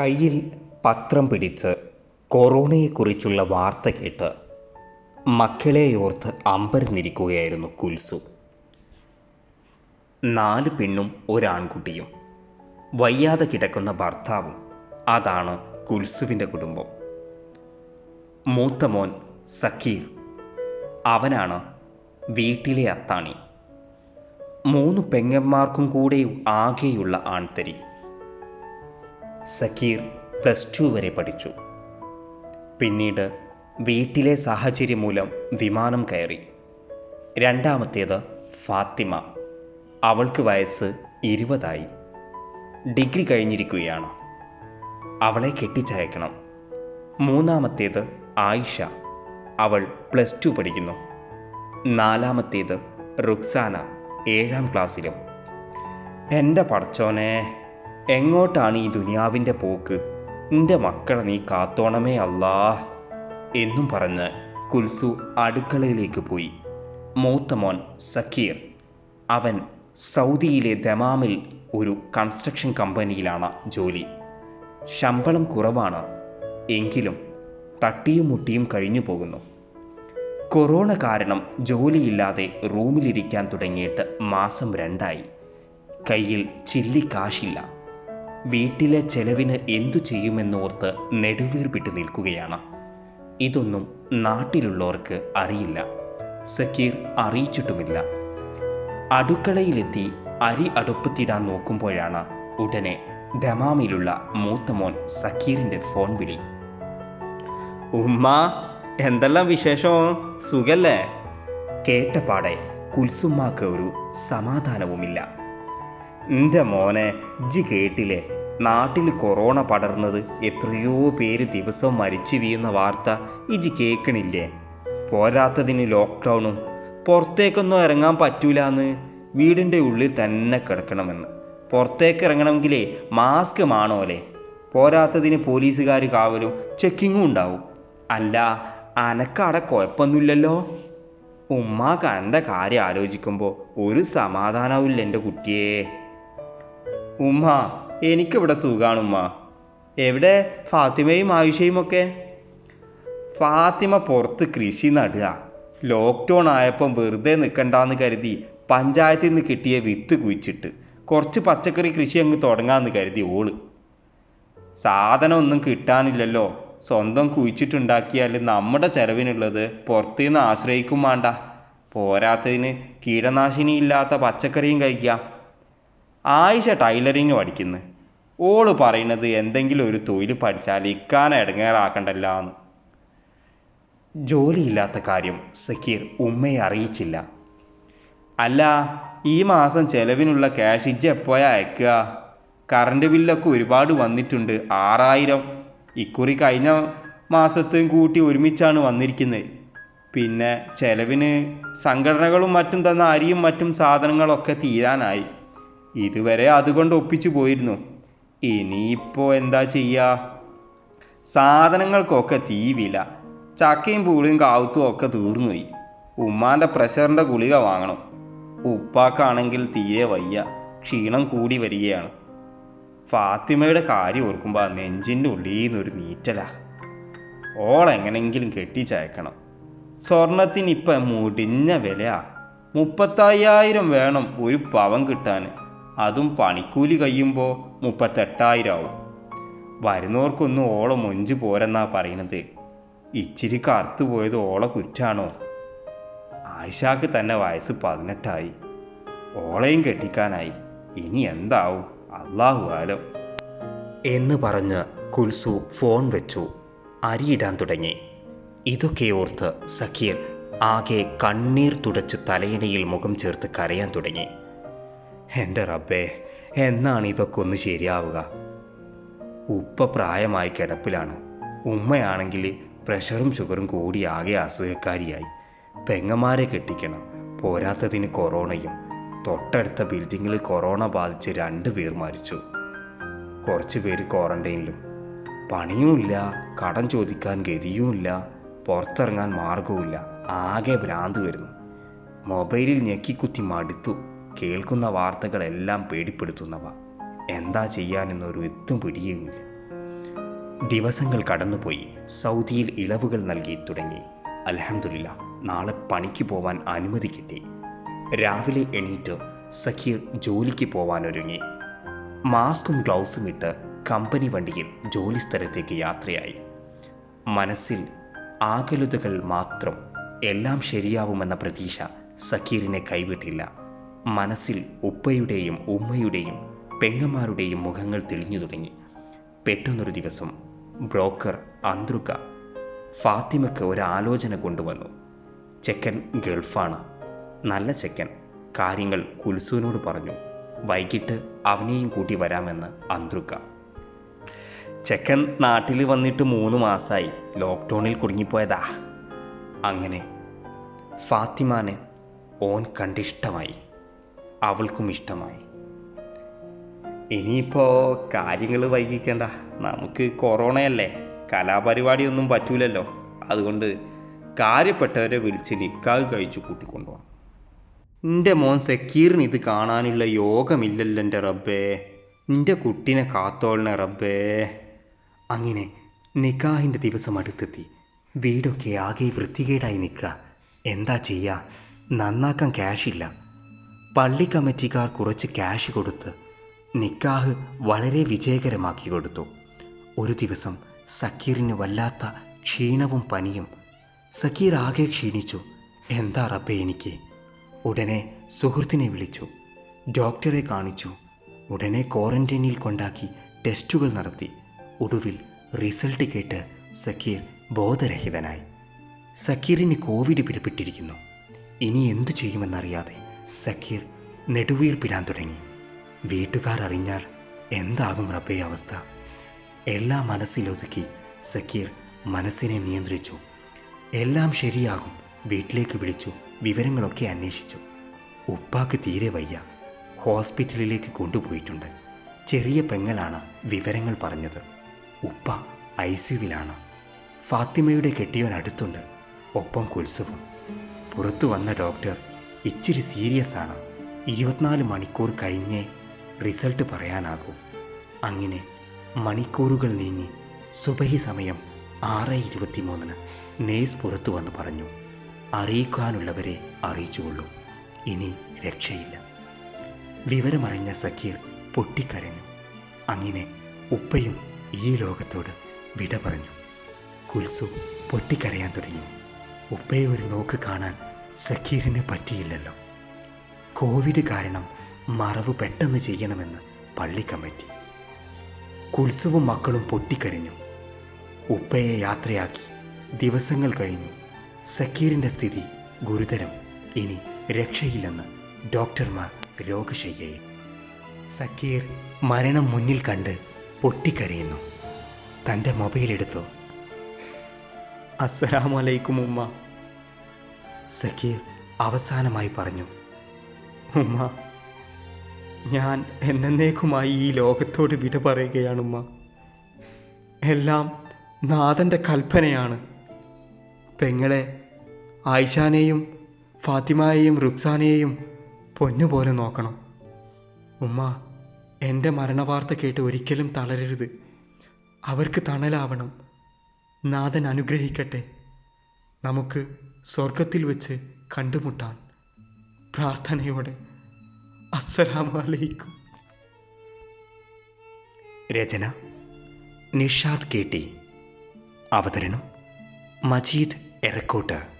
കയ്യിൽ പത്രം പിടിച്ച് കൊറോണയെക്കുറിച്ചുള്ള വാർത്ത കേട്ട് മക്കളെയോർത്ത് അമ്പരന്നിരിക്കുകയായിരുന്നു കുൽസു. നാല് പെണ്ണും ഒരാൺകുട്ടിയും. വയ്യാതെ കിടക്കുന്ന ഭർത്താവും അതാണ് കുൽസുവിന്റെ കുടുംബം. മൂത്ത മോൻ സക്കീർ. അവനാണ് വീട്ടിലെ അത്താണി. മൂന്ന് പെങ്ങന്മാർക്കും കൂടെ ആകെയുള്ള ആൺതരി. സക്കീർ പ്ലസ് ടു വരെ പഠിച്ചു. പിന്നീട് വീട്ടിലെ സാഹചര്യം മൂലം വിമാനം കയറി. രണ്ടാമത്തേത് ഫാത്തിമ. അവൾക്ക് വയസ്സ് ഇരുപതായി. ഡിഗ്രി കഴിഞ്ഞിരിക്കുകയാണ്. അവളെ കെട്ടിച്ചയക്കണം. മൂന്നാമത്തേത് ആയിഷ. അവൾ പ്ലസ് ടു പഠിക്കുന്നു. നാലാമത്തേത് റുക്സാന ഏഴാം ക്ലാസ്സിലും എന്റെ പടച്ചോനെ എങ്ങോട്ടാണ് ഈ ദുനിയാവിന്റെ പോക്ക്? നിന്റെ മക്കളെ നീ കാത്തോണമേ അല്ലാ. എന്നും പറഞ്ഞ് കുൽസു അടുക്കളയിലേക്ക് പോയി. മൂത്തമോൻ സക്കീർ. അവൻ സൗദിയിലെ ദമാമിൽ ഒരു കൺസ്ട്രക്ഷൻ കമ്പനിയിലാണ് ജോലി. ശമ്പളം കുറവാണ്. എങ്കിലും തട്ടിയും മുട്ടിയും കഴിഞ്ഞു പോകുന്നു. കൊറോണ കാരണം ജോലിയില്ലാതെ റൂമിലിരിക്കാൻ തുടങ്ങിയിട്ട് മാസം രണ്ടായി. കയ്യിൽ ചില്ലി കാശില്ല വീട്ടിലെ ചെലവിന് എന്തു ചെയ്യുമെന്നോർത്ത് നെടുവീർപ്പിട്ട് നിൽക്കുകയാണ്. ഇതൊന്നും നാട്ടിലുള്ളവർക്ക് അറിയില്ല. സക്കീർ അറിയിച്ചിട്ടുമില്ല. അടുക്കളയിലെത്തി അരി അടുപ്പത്തിടാൻ നോക്കുമ്പോഴാണ് ഉടനെ ദമാമിലുള്ള മൂത്തമോൻ സക്കീറിന്റെ ഫോൺ വിളി. ഉമ്മ എന്തെല്ലാം വിശേഷം? സുഖല്ലേ? കേട്ടപാടെ കുൽസുമ്മാക്ക് ഒരു സമാധാനവുമില്ല. എന്റെ മോനെ ജി കേട്ടില്ലേ? നാട്ടിൽ കൊറോണ പടർന്നത് എത്രയോ പേര് ദിവസം മരിച്ചു വീഴുന്ന വാർത്ത ഇജി കേൾക്കണില്ലേ പോരാത്തതിന് ലോക്ക്ഡൗണും പുറത്തേക്കൊന്നും ഇറങ്ങാൻ പറ്റൂലാന്ന് വീടിന്റെ ഉള്ളിൽ തന്നെ കിടക്കണമെന്ന്. പുറത്തേക്ക് ഇറങ്ങണമെങ്കിലേ മാസ്ക് മാണോലെ? പോരാത്തതിന് പോലീസുകാർ കാവലും ചെക്കിങ്ങും ഉണ്ടാവും. അല്ല അനക്കവിടെ കുഴപ്പമൊന്നുമില്ലല്ലോ? ഉമ്മ എന്റെ കാര്യം ആലോചിക്കുമ്പോൾ ഒരു സമാധാനവുമില്ല എന്റെ കുട്ടിയെ. ഉമ്മ എനിക്കിവിടെ സുഖാണ് ഉമ്മ. എവിടെ? ഫാത്തിമയും ആയിഷയും ഒക്കെ. ഫാത്തിമ പുറത്ത് കൃഷി നടുക. ലോക്ക്ഡൗൺ ആയപ്പം വെറുതെ നിൽക്കണ്ടെന്ന് കരുതി പഞ്ചായത്തിൽ നിന്ന് കിട്ടിയ വിത്ത് കുഴിച്ചിട്ട് കുറച്ച് പച്ചക്കറി കൃഷി അങ്ങ് തുടങ്ങാമെന്ന് കരുതി ഓൾ. സാധനം ഒന്നും കിട്ടാനില്ലല്ലോ. സ്വന്തം കുഴിച്ചിട്ടുണ്ടാക്കിയാൽ നമ്മുടെ ചെലവിനുള്ളത് പുറത്തുനിന്ന് ആശ്രയിക്കും വേണ്ട പോരാത്തതിന് കീടനാശിനി ഇല്ലാത്ത പച്ചക്കറിയും കഴിക്കാം. ആയിഷ ടൈലറിങ് പഠിക്കുന്നു. ഓൾ പറയുന്നത് എന്തെങ്കിലും ഒരു തൊഴിൽ പഠിച്ചാൽ ഇക്കാനെ ഇടങ്ങേറാക്കണ്ടല്ലാന്ന് ജോലിയില്ലാത്ത കാര്യം സക്കീർ ഉമ്മയെ അറിയിച്ചില്ല. അല്ല ഈ മാസം ചെലവിനുള്ള ക്യാഷ് ഇജ്ജ് എപ്പോഴാ അയക്കുക? കറണ്ട് ബില്ലൊക്കെ ഒരുപാട് വന്നിട്ടുണ്ട് ആറായിരം. ഇക്കുറി കഴിഞ്ഞ മാസത്തെയും കൂട്ടി ഒരുമിച്ചാണ് വന്നിരിക്കുന്നത് പിന്നെ ചെലവിന് സംഘടനകളും മറ്റും തന്ന അരിയും മറ്റും സാധനങ്ങളൊക്കെ തീരാനായി. ഇതുവരെ അതുകൊണ്ട് ഒപ്പിച്ചു പോയിരുന്നു. ഇനിയിപ്പോൾ എന്താ ചെയ്യുക സാധനങ്ങൾക്കൊക്കെ തീ വില. ചക്കയും പൂളിയും കാവുത്തും ഒക്കെ തീർന്നുപോയി. ഉമ്മാന്റെ പ്രഷറിന്റെ ഗുളിക വാങ്ങണം. ഉപ്പാക്കാണെങ്കിൽ തീരെ വയ്യ. ക്ഷീണം കൂടി വരികയാണ്. ഫാത്തിമയുടെ കാര്യം ഓർക്കുമ്പോൾ നെഞ്ചിന്റെ ഉള്ളിൽ നിന്നൊരു നീറ്റല. ഓളെങ്ങനെങ്കിലും കെട്ടിച്ചയക്കണം. സ്വർണത്തിന് മുടിഞ്ഞ വിലയാ. മുപ്പത്തയ്യായിരം വേണം ഒരു പവൻ കിട്ടാൻ അതും പണിക്കൂലി കഴിയുമ്പോൾ മുപ്പത്തെട്ടായിരം ആവും വരുന്നവർക്കൊന്നും ഓളെ മൊഞ്ച് പോരെന്നാ പറയണത്. ഇച്ചിരി കറുത്തു പോയത് ഓളെ കുറ്റാണോ? ആയിഷാക്ക് തന്നെ വയസ്സ് പതിനെട്ടായി. ഓളെയും കെട്ടിക്കാനായി. ഇനി എന്താവും? അള്ളാഹു ആലം. എന്ന് പറഞ്ഞ് കുൽസു ഫോൺ വെച്ചു. അരിയിടാൻ തുടങ്ങി. ഇതൊക്കെ ഓർത്ത് സഖീർ ആകെ കണ്ണീർ തുടച്ച് തലയിണയിൽ മുഖം ചേർത്ത് കരയാൻ തുടങ്ങി. എന്റെ റബ്ബേ എന്നാണ് ഇതൊക്കെ ഒന്ന് ശരിയാവുക? ഉപ്പ പ്രായമായി കിടപ്പിലാണ്. ഉമ്മയാണെങ്കിൽ പ്രഷറും ഷുഗറും കൂടി ആകെ അസുഖക്കാരിയായി പെങ്ങന്മാരെ കെട്ടിക്കണം. പോരാത്തതിന് കൊറോണയും. തൊട്ടടുത്ത ബിൽഡിങ്ങിൽ കൊറോണ ബാധിച്ച് രണ്ട് പേർ മരിച്ചു. കുറച്ച് പേര് ക്വാറന്റൈനിലും പണിയുമില്ല കടം ചോദിക്കാൻ ഗതിയുമില്ല പുറത്തിറങ്ങാൻ മാർഗവുമില്ല ആകെ ഭ്രാന്ത് വരുന്നു. മൊബൈലിൽ ഞെക്കിക്കുത്തി മടുത്തു. കേൾക്കുന്ന വാർത്തകളെല്ലാം പേടിപ്പെടുത്തുന്നവ. എന്താ ചെയ്യാനെന്നൊരു എത്തും പിടിയുമില്ല. ദിവസങ്ങൾ കടന്നുപോയി. സൗദിയിൽ ഇളവുകൾ നൽകി തുടങ്ങി. അലഹമില്ല നാളെ പണിക്ക് പോവാൻ അനുമതി കിട്ടി. രാവിലെ എണീറ്റ് സഖീർ ജോലിക്ക് പോവാനൊരുങ്ങി. മാസ്കും ഗ്ലൗസും ഇട്ട് കമ്പനി വണ്ടിയിൽ ജോലി സ്ഥലത്തേക്ക് യാത്രയായി. മനസ്സിൽ ആകലുതകൾ മാത്രം എല്ലാം ശരിയാവുമെന്ന പ്രതീക്ഷ സക്കീറിനെ കൈവിട്ടില്ല. മനസ്സിൽ ഉപ്പയുടെയും ഉമ്മയുടെയും പെങ്ങന്മാരുടെയും മുഖങ്ങൾ തെളിഞ്ഞു തുടങ്ങി. പെട്ടെന്നൊരു ദിവസം ബ്രോക്കർ അന്ത്രുക്ക ഫാത്തിമയ്ക്ക് ഒരു ആലോചന കൊണ്ടുവന്നു. ചെക്കൻ ഗൾഫാണ്. നല്ല ചെക്കൻ. കാര്യങ്ങൾ കുൽസുവിനോട് പറഞ്ഞു. വൈകിട്ട് അവനെയും കൂട്ടി വരാമെന്ന് അന്ത്രുക്ക ചെക്കൻ നാട്ടിൽ വന്നിട്ട് മൂന്ന് മാസമായി ലോക്ക്ഡൗണിൽ കുടുങ്ങിപ്പോയതാ. അങ്ങനെ ഫാത്തിമാനെ ഓൻ കണ്ടിഷ്ടമായി. അവൾക്കും ഇഷ്ടമായി. ഇനിയിപ്പോൾ കാര്യങ്ങൾ വൈകിക്കണ്ട. നമുക്ക് കൊറോണയല്ലേ. കലാപരിപാടിയൊന്നും പറ്റൂലല്ലോ. അതുകൊണ്ട് കാര്യപ്പെട്ടവരെ വിളിച്ച് നിക്കാഹ് കഴിച്ചു കൂട്ടിക്കൊണ്ടുപോകണം എന്റെ മോൻ സക്കീറിന് ഇത് കാണാനുള്ള യോഗമില്ലല്ലോ എന്റെ റബ്ബേ. നിന്റെ കുട്ടീനെ കാത്തോളണേ റബ്ബേ. അങ്ങനെ നിക്കാഹിന്റെ ദിവസം അടുത്തെത്തി. വീടൊക്കെ ആകെ വൃത്തികേടായി നിൽക്കുക എന്താ ചെയ്യുക നന്നാക്കാൻ ക്യാഷില്ല പള്ളി കമ്മിറ്റിക്കാർ കുറച്ച് ക്യാഷ് കൊടുത്ത് നിക്കാഹ് വളരെ വിജയകരമാക്കി കൊടുത്തു. ഒരു ദിവസം സക്കീറിന് വല്ലാത്ത ക്ഷീണവും പനിയും. സക്കീർ ആകെ ക്ഷീണിച്ചു. എന്താ റബ്ബേ എനിക്ക്? ഉടനെ സുഹൃത്തിനെ വിളിച്ചു. ഡോക്ടറെ കാണിച്ചു. ഉടനെ ക്വാറന്റൈനിൽ കൊണ്ടാക്കി ടെസ്റ്റുകൾ നടത്തി. ഒടുവിൽ റിസൾട്ട് കേട്ട് സക്കീർ ബോധരഹിതനായി. സക്കീറിന് കോവിഡ് പിടിപെട്ടിരിക്കുന്നു. ഇനി എന്തു ചെയ്യുമെന്നറിയാതെ സക്കീർ നെടുവീർപ്പിടാൻ തുടങ്ങി. വീട്ടുകാർ അറിഞ്ഞാൽ എന്താകും റബ്ബേ അവസ്ഥ. എല്ലാം മനസ്സിലൊതുക്കി സക്കീർ മനസ്സിനെ നിയന്ത്രിച്ചു. എല്ലാം ശരിയാകും. വീട്ടിലേക്ക് വിളിച്ചു. വിവരങ്ങളൊക്കെ അന്വേഷിച്ചു. ഉപ്പാക്ക് തീരെ വയ്യ. ഹോസ്പിറ്റലിലേക്ക് കൊണ്ടുപോയിട്ടുണ്ട്. ചെറിയ പെങ്ങലാണ് വിവരങ്ങൾ പറഞ്ഞത്. ഉപ്പ ഐ സിയുവിലാണ് ഫാത്തിമയുടെ കെട്ടിയോൻ അടുത്തുണ്ട്. ഒപ്പം കുൽസവും. പുറത്തു വന്ന ഡോക്ടർ ഇച്ചിരി സീരിയസ് ആണ്. ഇരുപത്തിനാല് മണിക്കൂർ കഴിഞ്ഞേ റിസൾട്ട് പറയാനാകൂ. അങ്ങനെ മണിക്കൂറുകൾ നീങ്ങി സുബഹി സമയം ആറ് ഇരുപത്തിമൂന്നിന് നേഴ്സ് പുറത്തു വന്ന് പറഞ്ഞു അറിയിക്കാനുള്ളവരെ അറിയിച്ചുകൊള്ളൂ. ഇനി രക്ഷയില്ല. വിവരമറിഞ്ഞ സക്കീർ പൊട്ടിക്കരഞ്ഞു. അങ്ങനെ ഉപ്പയും ഈ ലോകത്തോട് വിട പറഞ്ഞു. കുൽസു പൊട്ടിക്കരയാൻ തുടങ്ങി. ഉപ്പയെ ഒരു നോക്ക് കാണാൻ സക്കീറിന് പറ്റിയില്ലല്ലോ. കോവിഡ് കാരണം മറവ് പെട്ടെന്ന് ചെയ്യണമെന്ന് പള്ളി കമ്മിറ്റി. കുൽസുവും മക്കളും പൊട്ടിക്കരഞ്ഞു. ഉപ്പയെ യാത്രയാക്കി. ദിവസങ്ങൾ കഴിഞ്ഞു. സക്കീറിന്റെ സ്ഥിതി ഗുരുതരം. ഇനി രക്ഷയില്ലെന്ന് ഡോക്ടർമാർ രോഗശയ്യയിൽ. സക്കീർ മരണം മുന്നിൽ കണ്ട് പൊട്ടിക്കരയുന്നു. തന്റെ മൊബൈലെടുത്തു? അസ്സലാമലൈക്കും ഉമ്മ. സക്കീർ അവസാനമായി പറഞ്ഞു ഉമ്മ ഞാൻ എന്നേക്കുമായി ഈ ലോകത്തോട് വിട പറയുകയാണുമ്മ എല്ലാം നാഥന്റെ കൽപ്പനയാണ്. പെങ്ങളെ ആയിഷാനെയും ഫാത്തിമയെയും റുക്സാനെയും പൊന്നുപോലെ നോക്കണം. ഉമ്മ എന്റെ മരണവാർത്ത കേട്ട് ഒരിക്കലും തളരരുത്. അവർക്ക് തണലാവണം. നാഥൻ അനുഗ്രഹിക്കട്ടെ. നമുക്ക് സ്വർഗത്തിൽ വെച്ച് കണ്ടുമുട്ടാൻ പ്രാർത്ഥനയോടെ അസ്സലാമു അലൈക്കും. രചന നിഷാദ് കെ ടി. അവതരണം മജീദ് എറക്കോട്ട്